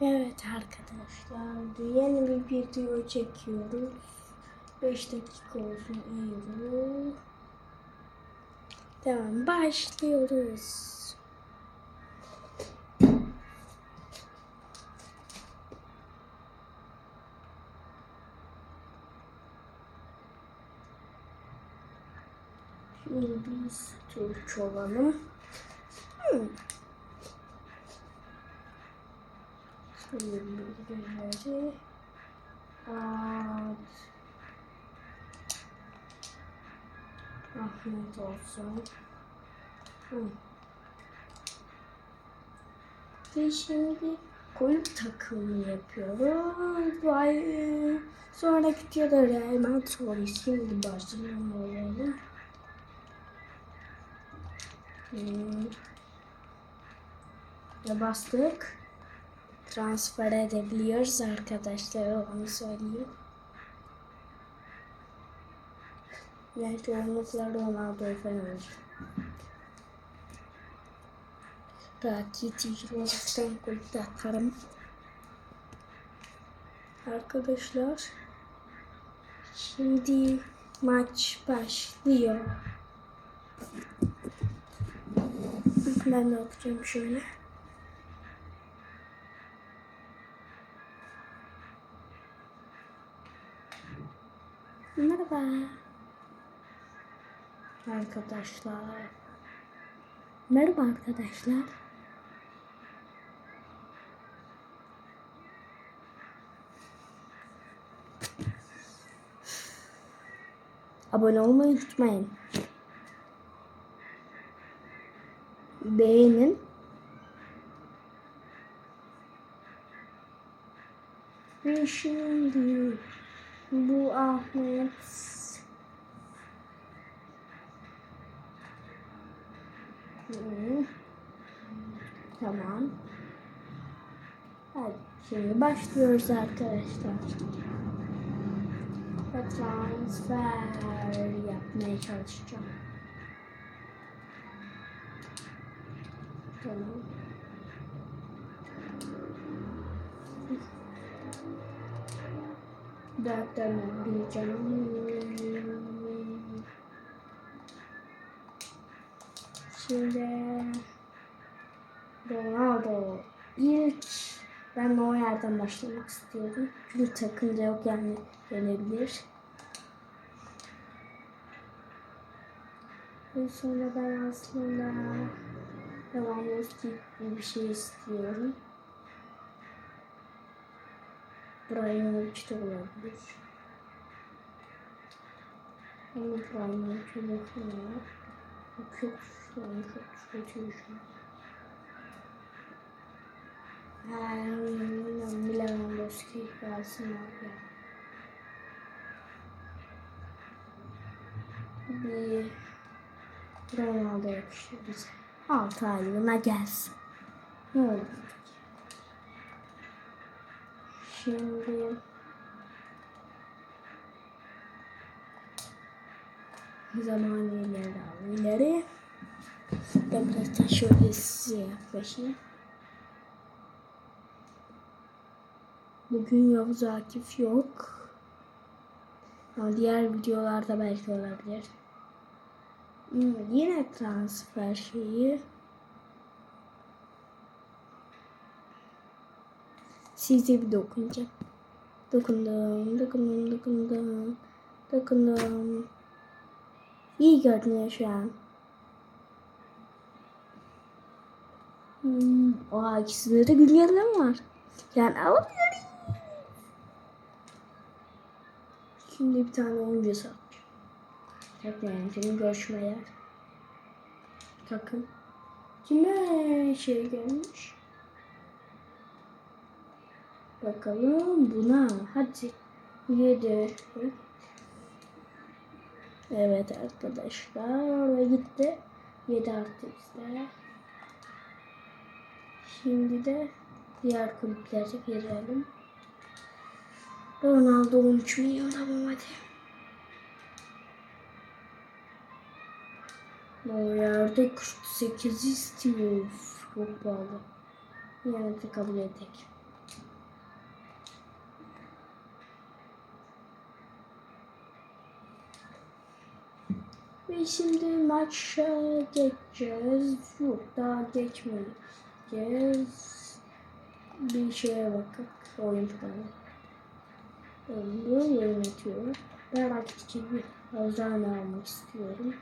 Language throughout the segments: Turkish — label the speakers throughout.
Speaker 1: Evet arkadaşlar yeni bir video çekiyoruz. 5 dakika olsun iyi. Tamam başlıyoruz. Şimdi biz Türk olalım. Hmm. Şöyle bilgileri. Ad. Ahmet olsun. Hı. Ve şimdi kulüp takımı yapıyoruz. Vay. Sonraki videoda Real Madrid şimdi Barcelona olalım. Hmm. Ve bastık. Transfer edebiliyoruz arkadaşlar onu söyleyeyim. Belki olmazsa Ronaldo falan olur. Rakiti kulüpte atarım. Arkadaşlar şimdi maç başlıyor. Ben de oturayım şöyle. Merhaba. Arkadaşlar. Merhaba arkadaşlar. Abone olmayı unutmayın. Beğenin. Ve şimdi bu Ahmet. Tamam. Hadi şimdi başlıyoruz arkadaşlar. Ve transfer yapmaya çalışacağım. Tamam. Dörtten bileceğim. Şimdi Ronaldo ilk ben o yerden başlamak istiyorum. Çünkü takımda yok yani gelebilir. Ve sonra ben aslında gibi bir şey istiyorum. Ibrahimovic de olabilir. Ama Ibrahimovic yok ya. Yok yok şu an çok kötü şu an. Hmm, Lewandowski gelsin abi. Bir Ronaldo yakışır bize. Altı aylığına gelsin. Ne olur. Şimdi zaman ileri al ileri. Ben biraz da şöyle size yaklaşayım. Bugün Yavuz Akif yok. Ama diğer videolarda belki olabilir. Hmm, yine transfer şeyi. Size bir dokunacağım. Dokundum, dokundum, dokundum, dokundum. İyi görünüyor şu an. Hmm, o ikisinde de günlerim var. Yani alabilirim. Şimdi bir tane oyuncu satacağım. Tekrar yöntemi görüşmeler. Takım. Kime şey gelmiş? Bakalım buna. Hadi. Yedi. Evet arkadaşlar. Ve gitti. Yedi artı bizde. Şimdi de diğer kulüplere girelim. Ronaldo 13 milyon tamam hadi. O yerde 48 istiyor. Çok pahalı. Yani kabul edecek. Ve şimdi maça geçeceğiz. Yok daha geçmeyeceğiz. Bir şeye bakıp oyun planı. Bunu yönetiyor. Ben artık bir Ozan almak istiyorum.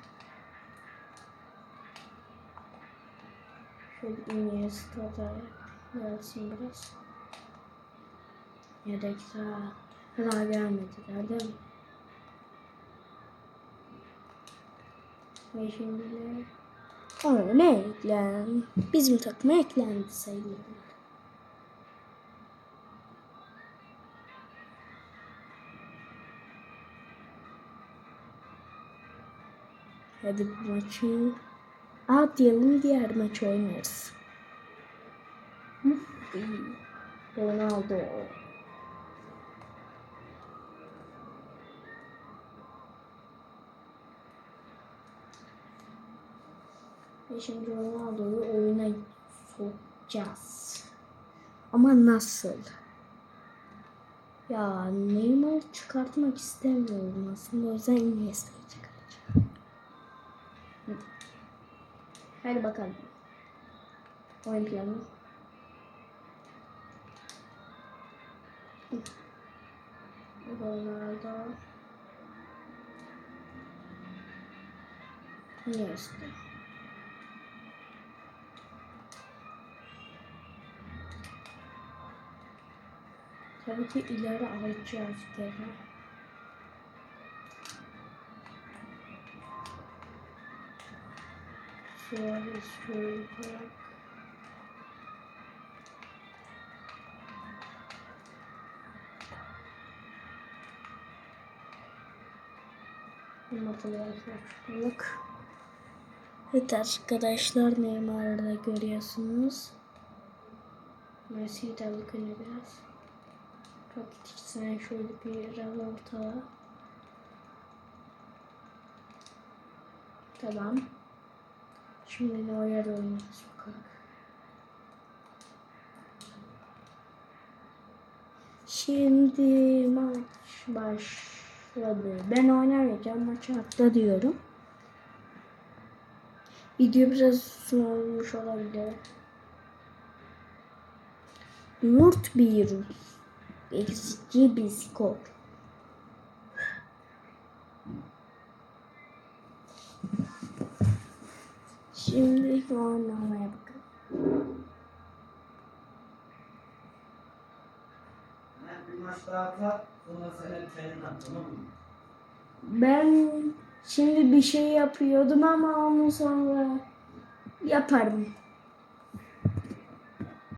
Speaker 1: Şöyle Iniesta'da gelsin biraz. Yedek daha, daha gelmediler değil mi? Ve şimdi Aa, ne eklen? Bizim takıma eklendi sayılır. Hadi bu maçı atlayalım diğer maç oynarız. Ronaldo. Ve şimdi Ronaldo'yu oyuna sokacağız. Ama nasıl? Ya Neymar'ı çıkartmak istemiyorum aslında. O yüzden Iniesta'yı çıkartacağım. Hadi bakalım. Oyun planı. Ronaldo. Iniesta. Tabii ki ileri alacağız geri. Şöyle bırak. Hatırlayarak. Evet arkadaşlar Neymar'ı da görüyorsunuz. Messi'yi de bakın biraz. Rakitisine şöyle bir ortala. Tamam. Şimdi Neuer oynuyoruz bakalım. Şimdi maç başladı. Ben oynamayacağım. Maçı atla diyorum. Video biraz uzun olmuş olabilir. 4-1 eksici bir skor. Şimdi bakalım.
Speaker 2: At, tamam mı?
Speaker 1: Ben şimdi bir şey yapıyordum ama ondan sonra yaparım.